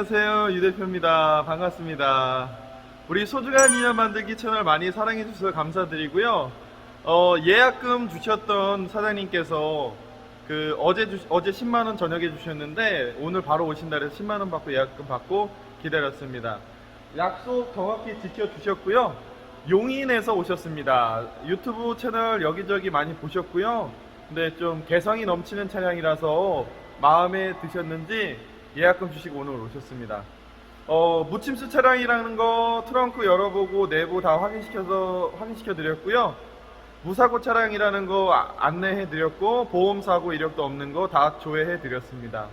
안녕하세요. 유 대표입니다. 반갑습니다. 우리 소중한 인연 만들기 채널 많이 사랑해 주셔서 감사드리고요. 어, 예약금 주셨던 사장님께서 그 어제 주, 어제 10만 원 저녁에 주셨는데 오늘 바로 오신다 그래서 10만 원 받고 예약금 받고 기다렸습니다. 약속 정확히 지켜 주셨고요. 용인에서 오셨습니다. 유튜브 채널 여기저기 많이 보셨고요. 근데 좀 개성이 넘치는 차량이라서 마음에 드셨는지 예약금 주시고 오늘 오셨습니다. 어, 무침수 차량이라는 거 트렁크 열어보고 내부 다 확인시켜서 확인시켜 드렸고요. 무사고 차량이라는 거 아- 안내해 드렸고 보험 사고 이력도 없는 거 다 조회해 드렸습니다.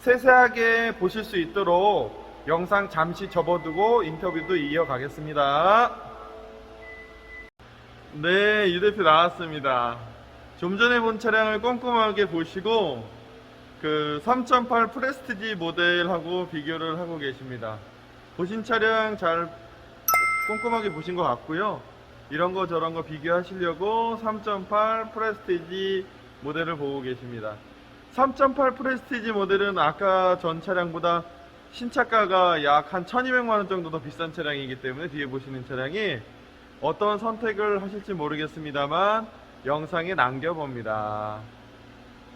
세세하게 보실 수 있도록 영상 잠시 접어두고 인터뷰도 이어가겠습니다. 네, 유 대표 나왔습니다. 좀 전에 본 차량을 꼼꼼하게 보시고 그 3.8 프레스티지 모델하고 비교를 하고 계십니다. 보신 차량 잘 꼼꼼하게 보신 것 같고요. 이런 거 저런 거 비교하시려고 3.8 프레스티지 모델을 보고 계십니다. 3.8 프레스티지 모델은 아까 전 차량보다 신차가가 약 한 1200만 원 정도 더 비싼 차량이기 때문에 뒤에 보시는 차량이 어떤 선택을 하실지 모르겠습니다만 영상에 남겨봅니다.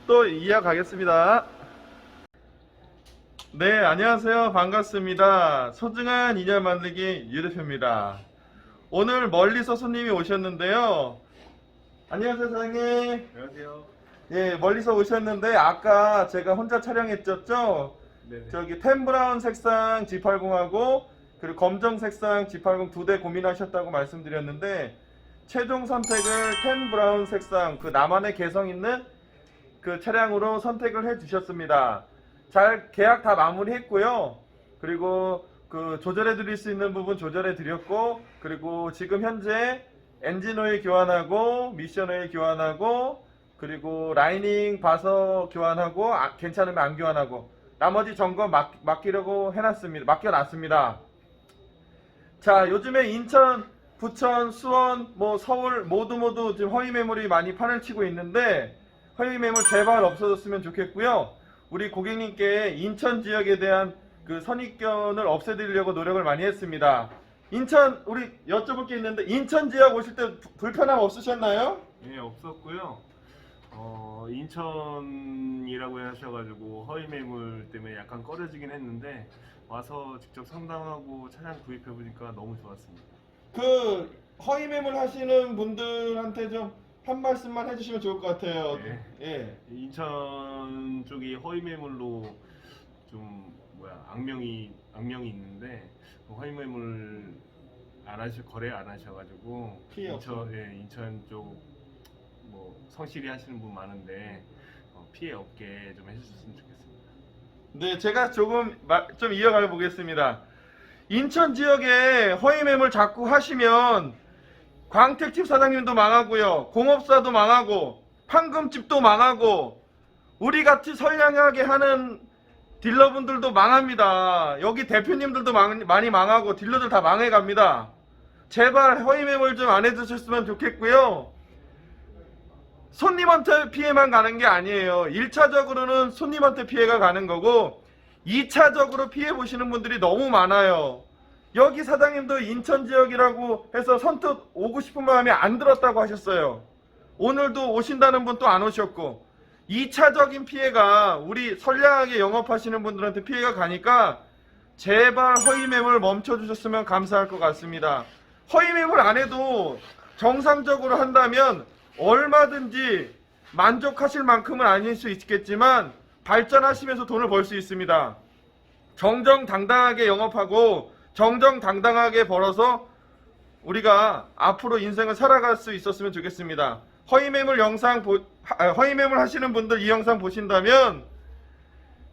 또 이어가겠습니다. 네, 안녕하세요. 반갑습니다. 소중한 인연 만들기 유 대표입니다. 오늘 멀리서 손님이 오셨는데요. 안녕하세요, 사장님. 안녕하세요. 예, 멀리서 오셨는데 아까 제가 혼자 촬영했었죠? 네. 저기 템 브라운 색상 G80하고 그리고 검정 색상 G80 두 대 고민하셨다고 말씀드렸는데 최종 선택을 템 브라운 색상 그 나만의 개성 있는 그 차량으로 선택을 해 주셨습니다. 잘 계약 다 마무리했고요. 그리고 그 조절해 드릴 수 있는 부분 조절해 드렸고 그리고 지금 현재 엔진 오일 교환하고 미션 오일 교환하고 그리고 라이닝 바서 교환하고 아, 괜찮으면 안 교환하고 나머지 점검 맡, 맡기려고 해놨습니다. 맡겨놨습니다. 자, 요즘에 인천, 부천, 수원, 뭐 서울 모두 모두 지금 허위 매물이 많이 판을 치고 있는데 허위 매물 제발 없어졌으면 좋겠고요. 우리 고객님께 인천 지역에 대한 그 선입견을 없애드리려고 노력을 많이 했습니다. 인천 우리 여쭤볼 게 있는데 인천 지역 오실 때 부- 불편함 없으셨나요? 예, 없었고요. 어, 인천이라고 하셔가지고 허위 매물 때문에 약간 꺼려지긴 했는데 와서 직접 상담하고 차량 구입해 보니까 너무 좋았습니다. 그 허위 매물 하시는 분들한테 좀 한 말씀만 해주시면 좋을 것 같아요. 네. 예. 인천 쪽이 허위 매물로 좀 뭐야 악명이 악명이 있는데 그 허위 매물 안 하셔 거래 안 하셔가지고 피해 인천 예, 인천 쪽 뭐 성실히 하시는 분 많은데 어, 피해 없게 좀 해주셨으면 좋겠습니다. 네, 제가 조금 마- 좀 이어가 보겠습니다. 인천 지역에 허위 매물 자꾸 하시면 광택집 사장님도 망하고요. 공업사도 망하고 판금집도 망하고 우리 같이 선량하게 하는 딜러분들도 망합니다. 여기 대표님들도 망- 많이 망하고 딜러들 다 망해갑니다. 제발 허위 매물 좀 안 해주셨으면 좋겠고요. 손님한테 피해만 가는 게 아니에요. 1차적으로는 손님한테 피해가 가는 거고 2차적으로 피해 보시는 분들이 너무 많아요. 여기 사장님도 인천 지역이라고 해서 선뜻 오고 싶은 마음이 안 들었다고 하셨어요. 오늘도 오신다는 분 또 안 오셨고 2차적인 피해가 우리 선량하게 영업하시는 분들한테 피해가 가니까 제발 허위 매물 멈춰 주셨으면 감사할 것 같습니다. 허위 매물 안 해도 정상적으로 한다면 얼마든지 만족하실 만큼은 아닐 수 있겠지만 발전하시면서 돈을 벌 수 있습니다. 정정당당하게 영업하고 정정당당하게 벌어서 우리가 앞으로 인생을 살아갈 수 있었으면 좋겠습니다. 허위 매물 영상 보, 아, 허위 매물 하시는 분들 이 영상 보신다면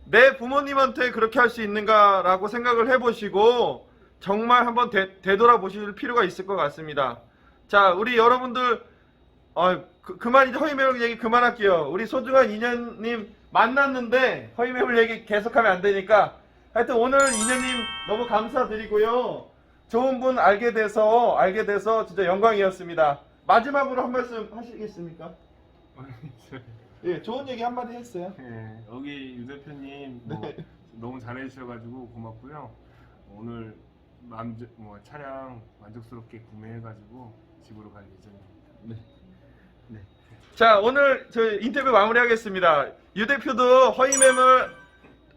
내 부모님한테 그렇게 할 수 있는가라고 생각을 해보시고 정말 한번 되, 되돌아보실 필요가 있을 것 같습니다. 자, 우리 여러분들 어, 그, 그만 이제 허위 매물 얘기 그만할게요. 우리 소중한 인연님 만났는데 허위 매물 얘기 계속하면 안 되니까 하여튼 오늘 인연님 너무 감사드리고요. 좋은 분 알게 돼서 알게 돼서 진짜 영광이었습니다. 마지막으로 한 말씀 하시겠습니까? 예, 좋은 얘기 한마디 했어요. 예, 여기 유 대표님 뭐 네. 너무 잘해주셔가지고 고맙고요. 오늘 만족, 뭐 차량 만족스럽게 구매해가지고 집으로 갈 예정입니다. 자, 오늘 저 인터뷰 마무리하겠습니다. 유 대표도 허위 매물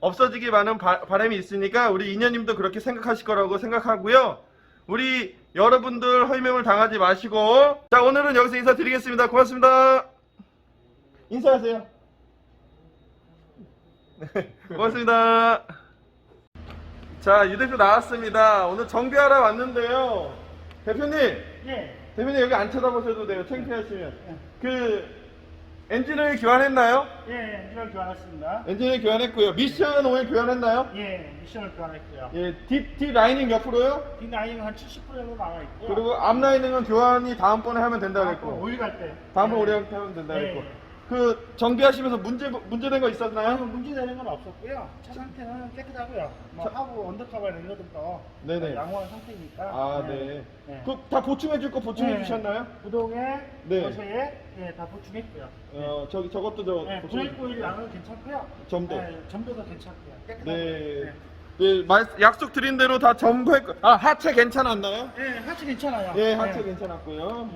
없어지기 많은 바, 바람이 있으니까 우리 인현님도 그렇게 생각하실 거라고 생각하고요. 우리 여러분들 허위 매물 당하지 마시고 자, 오늘은 여기서 인사드리겠습니다. 고맙습니다. 인사하세요. 네, 고맙습니다. 자, 유 대표 나왔습니다. 오늘 정비하러 왔는데요. 대표님, 예, 대표님 여기 안 쳐다보셔도 돼요. 창피하시면. 그 엔진을 교환했나요? 예, 엔진을 교환했습니다. 엔진을 교환했고요. 미션 오일 교환했나요? 예, 미션을 교환했고요. 예, 딥, 딥 라이닝 몇 프로요? 뒷라인은 한70% 정도 나와 있고요. 그리고 앞 라이닝은 교환이 다음번에 하면 된다고 아, 했고. 오일 갈 때. 다음번 예. 오래 하면 된다고 예. 했고. 그 정비하시면서 문제 문제된 거 있었나요? 아무 문제되는 건 없었고요. 차 상태는 깨끗하고요. 뭐 차- 하부 언더커버 이런 것들도 네네. 양호한 상태니까. 아, 예. 네. 예. 그다 보충해 줄 거 보충해 예. 주셨나요? 구동에, 네. 거세에 예, 다 보충했고요. 어, 저기 저것도 저 예, 보충해 브레이크 오일 양은 괜찮고요. 점도. 예, 점도도 괜찮고요. 깨끗하고요. 네. 예. 예, 말, 약속 드린 대로 다 점검했고. 아, 하체 괜찮았나요? 예, 하체 괜찮아요. 예, 하체 괜찮았고요.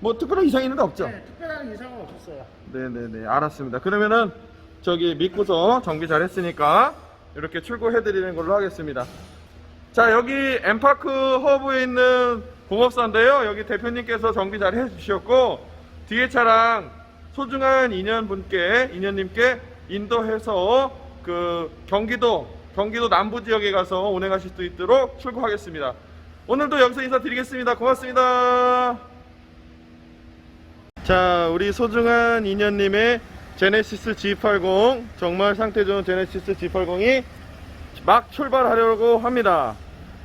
뭐 특별한 이상 있는 거 없죠? 예, 특별한 이상은 없었어요. 네네네 알았습니다. 그러면은 저기 믿고서 정비 잘 했으니까 이렇게 출고해 드리는 걸로 하겠습니다. 자 여기 엠파크 허브에 있는 공업사인데요. 여기 대표님께서 정비 잘 해주셨고 뒤에 차량 소중한 인연분께 인연님께 인도해서 그 경기도 경기도 남부 지역에 가서 운행하실 수 있도록 출고하겠습니다. 오늘도 여기서 인사드리겠습니다. 고맙습니다 자, 우리 소중한 인연님의 제네시스 G80 정말 상태 좋은 제네시스 G80이 막 출발하려고 합니다.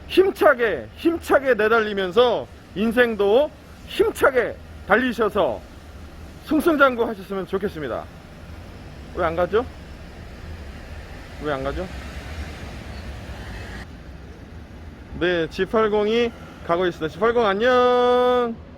힘차게 힘차게 내달리면서 인생도 힘차게 달리셔서 승승장구 하셨으면 좋겠습니다. 왜 안 가죠? 왜 안 가죠? 네, G80이 가고 있습니다. G80 안녕.